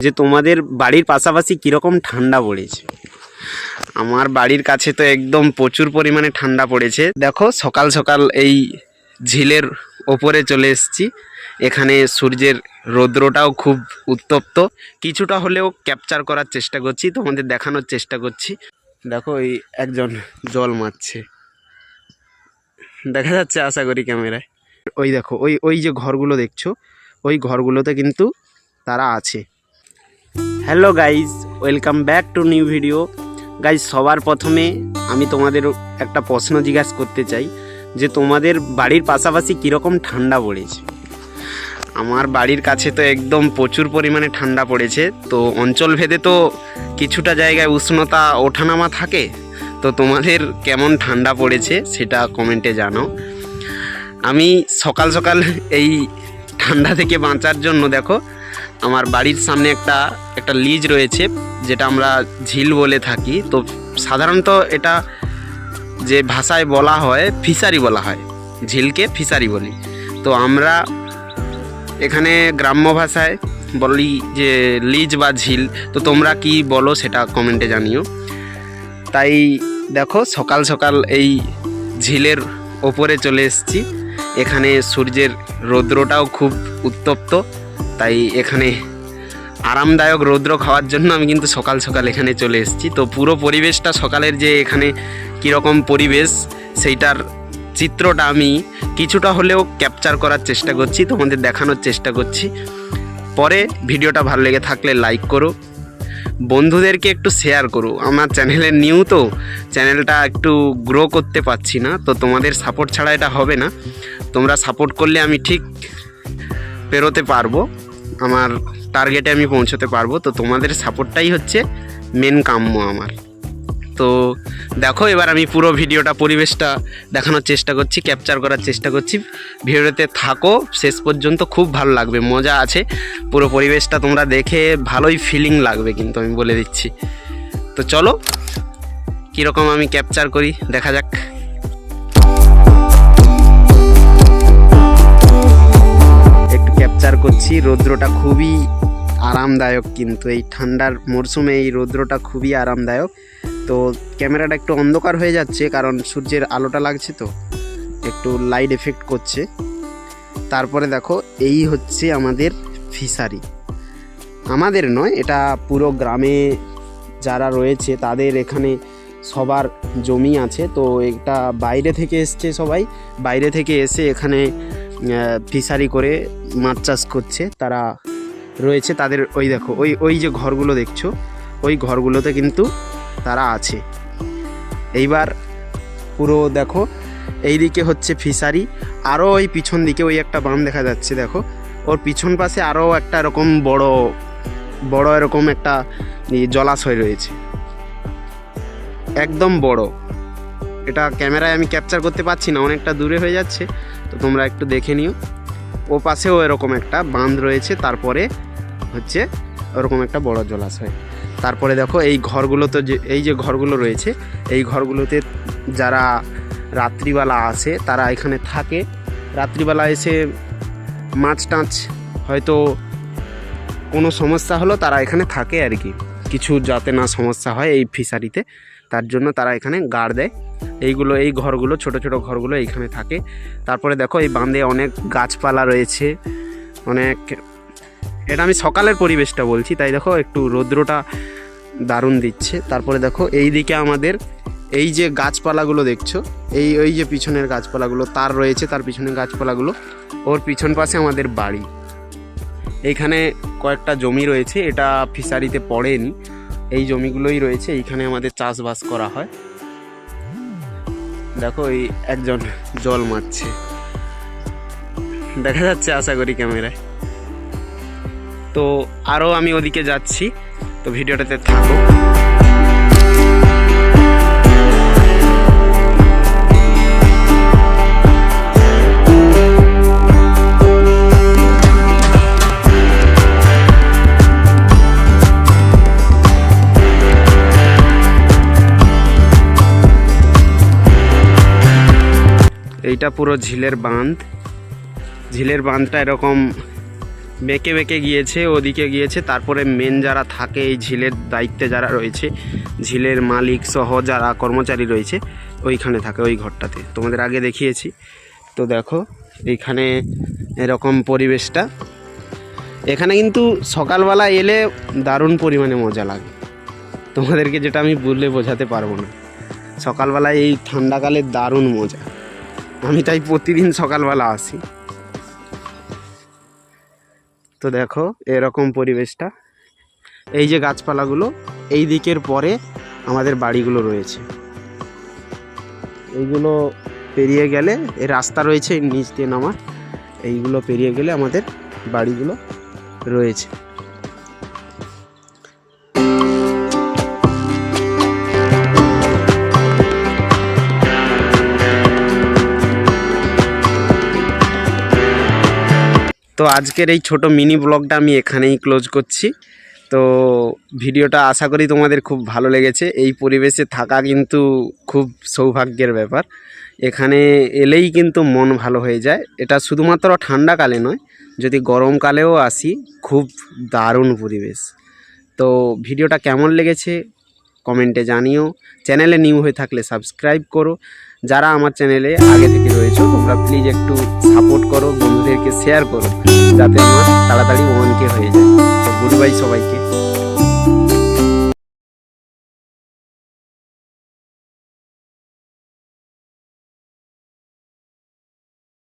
যে তোমাদের বাড়ির পাশাপাশি কীরকম ঠান্ডা পড়েছে? আমার বাড়ির কাছে তো একদম প্রচুর পরিমাণে ঠান্ডা পড়েছে। দেখো, সকাল সকাল এই ঝিলের ওপরে চলে এসেছি। এখানে সূর্যের রৌদ্রটাও খুব উত্তপ্ত। কিছুটা হলেও ক্যাপচার করার চেষ্টা করছি, তোমাদের দেখানোর চেষ্টা করছি। দেখো, এই একজন জল মারছে। দেখা যাচ্ছে আশা করি ক্যামেরায়। ওই দেখো, ওই ওই যে ঘরগুলো দেখছ, ওই ঘরগুলোতে কিন্তু তারা আছে। Hello guys, welcome back to new video. Guys, সবার প্রথমে আমি তোমাদের একটা প্রশ্ন জিজ্ঞাসা করতে চাই যে তোমাদের বাড়ির পাশাপাশি কীরকম ঠান্ডা পড়েছে? আমার বাড়ির কাছে তো একদম প্রচুর পরিমাণে ঠান্ডা পড়েছে, তো অঞ্চল ভেদে তো কিছুটা জায়গায় উষ্ণতা ওঠানামা থাকে। তো তোমাদের কেমন ঠান্ডা পড়েছে সেটা কমেন্টে জানাও। আমি সকাল সকাল এই ঠান্ডা থেকে বাঁচার জন্য দেখো আমার বাড়ির সামনে একটা একটা লিজ রয়েছে, যেটা আমরা ঝিল বলে থাকি। তো সাধারণত এটা যে ভাষায় বলা হয়, ফিশারি বলা হয়। ঝিলকে ফিশারি বলি। তো আমরা এখানে গ্রাম্য ভাষায় বলি যে লিজ বা ঝিল। তো তোমরা কি বলো সেটা কমেন্টে জানিও। তাই দেখো, সকাল সকাল এই ঝিলের ওপরে চলে এসেছি। এখানে সূর্যের রৌদ্রটাও খুব উত্তপ্ত। তাই এখানে আরামদায়ক রৌদ্র খাওয়ার জন্য আমি কিন্তু সকাল সকাল এখানে চলে এসেছি। তো পুরো পরিবেশটা সকালের যে এখানে কীরকম পরিবেশ, সেইটার চিত্রটা আমি কিছুটা হলেও ক্যাপচার করার চেষ্টা করছি, তোমাদের দেখানোর চেষ্টা করছি। পরে ভিডিওটা ভালো লেগে থাকলে লাইক করো। বন্ধুদেরকে একটু শেয়ার করো। আমার চ্যানেলের নিউ তো চ্যানেলটা একটু গ্রো করতে পারছি না, তো তোমাদের সাপোর্ট ছাড়া এটা হবে না। তোমরা সাপোর্ট করলে আমি ঠিক পেরোতে পারব। আমার টার্গেটে আমি পৌঁছতে পারব। তো তোমাদের সাপোর্টটাই হচ্ছে মেন কাম্য আমার। তো দেখো, এবার আমি পুরো ভিডিওটা, পরিবেশটা দেখানোর চেষ্টা করছি ক্যাপচার করার চেষ্টা করছি। ভিডিওতে থাকো, শেষ পর্যন্ত খুব ভালো লাগবে, মজা আছে। পুরো পরিবেশটা তোমরা দেখে ভালোই ফিলিং লাগবে কিন্তু আমি বলে দিচ্ছি। তো চলো, কীরকম আমি ক্যাপচার করি, দেখা যাক। ক্যাপচার করছি। রৌদ্রটা খুবই আরামদায়ক কিন্তু এই ঠান্ডার মরশুমে এই রৌদ্রটা খুবই আরামদায়ক। তো ক্যামেরাটা একটু অন্ধকার হয়ে যাচ্ছে কারণ সূর্যের আলোটা লাগছে তো, একটু লাইট এফেক্ট করছে। তারপরে দেখো, এই হচ্ছে আমাদের ফিশারি। আমাদের নয়, এটা পুরো গ্রামে যারা রয়েছে তাদের এখানে সবার জমি আছে। তো এটা বাইরে থেকে এসছে সবাই। বাইরে থেকে এসে এখানে ফিশারি করে মাছ চাষ করছে, তারা রয়েছে তাদের, ওই দেখো, ওই ওই যে ঘরগুলো দেখছ, ওই ঘরগুলোতে কিন্তু তারা আছে। এইবার পুরো দেখো এই দিকে হচ্ছে ফিশারি আরও ওই পিছন দিকে ওই একটা বাম দেখা যাচ্ছে, দেখো। ওর পিছন পাশে আরও একটা এরকম বড় বড় এরকম একটা জলাশয় রয়েছে। একদম বড়। এটা ক্যামেরায় আমি ক্যাপচার করতে পারছি না, অনেকটা দূরে হয়ে যাচ্ছে। তো তোমরা একটু দেখে নিও। ও পাশেও এরকম একটা বাঁধ রয়েছে, তারপরে হচ্ছে ওরকম একটা বড় জলাশয়। তারপরে দেখো এই ঘরগুলো তো যে, এই যে ঘরগুলো রয়েছে, এই ঘরগুলোতে যারা রাত্রিবেলা আসে, তারা এখানে থাকে। রাত্রিবেলা এসে মাছ টাছ হয়তো কোনো সমস্যা হলো, তারা এখানে থাকে আর কি। কিছু যাতে না সমস্যা হয় এই ফিশারিতে তার জন্য তারা এখানে গাড় দেয়। এইগুলো, এই ঘরগুলো, ছোট ছোট ঘরগুলো এইখানে থাকে। তারপরে দেখো, এই বাঁধে অনেক গাছপালা রয়েছে। অনেক, এটা আমি সকালের পরিবেশটা বলছি, তাই দেখো, একটু রৌদ্রটা দারুণ দিচ্ছে। তারপরে দেখো এই দিকে আমাদের এই যে গাছপালাগুলো দেখছ, এই, ওই যে পিছনের গাছপালাগুলো, তার রয়েছে, তার পিছনের গাছপালাগুলো। ওর পিছন পাশে আমাদের বাড়ি। এইখানে কয়েকটা জমি রয়েছে, এটা ফিশারিতে পড়েনি। এই জমিগুলোই রয়েছে, এইখানে আমাদের চাষবাস করা হয়। দেখো ওই একজন জল মারছে। দেখা যাচ্ছে আশা করি ক্যামেরায়। তো আরও আমি ওদিকে যাচ্ছি। তো ভিডিওটাতে থাকো। এইটা পুরো ঝিলের বাঁধ। ঝিলের বাঁধটা এরকম বেঁকে বেঁকে গিয়েছে, ওদিকে গিয়েছে, তারপরে মেন যারা থাকে এই ঝিলের দায়িত্বে যারা রয়েছে, ঝিলের মালিক সহ যারা কর্মচারী রয়েছে, ওইখানে থাকে ওই ঘরটাতে। তোমাদের আগে দেখিয়েছি। তো দেখো এইখানে এরকম পরিবেশটা। এখানে কিন্তু সকালবেলা এলে দারুণ পরিমাণে মজা লাগে। তোমাদেরকে যেটা আমি বললে বোঝাতে পারব না। সকালবেলা এই ঠান্ডাকালে দারুণ মজা। আমি তাই প্রতিদিন সকালবেলা আসি। তো দেখো, এরকম পরিবেশটা। এই যে গাছপালাগুলো, এই দিকের পরে আমাদের বাড়িগুলো রয়েছে। এইগুলো পেরিয়ে গেলে, এই রাস্তা রয়েছে নিচ দিয়ে নামা এইগুলো পেরিয়ে গেলে আমাদের বাড়িগুলো রয়েছে। তো আজকের এই ছোট মিনি ব্লগটা আমি এখানেই ক্লোজ করছি। তো ভিডিওটা আশা করি তোমাদের খুব ভালো লেগেছে। এই পরিবেশে থাকা কিন্তু খুব সৌভাগ্যের ব্যাপার। এখানে এলেই কিন্তু মন ভালো হয়ে যায়। এটা শুধুমাত্র ঠান্ডাকালে নয়, যদি গরমকালেও আসি, খুব দারুণ পরিবেশ। তো ভিডিওটা কেমন লেগেছে, কমেন্টে জানিও। চ্যানেলে নিউ হয়ে থাকলে সাবস্ক্রাইব করো। যারা আমার চ্যানেলে আগে থেকে রয়েছে, তোমরা প্লিজ একটু সাপোর্ট করো, বন্ধুদেরকে শেয়ার করো, যাতে আমার তাড়াতাড়ি ওয়ান কে হয়ে যায়। তো গুড বাই সবাইকে।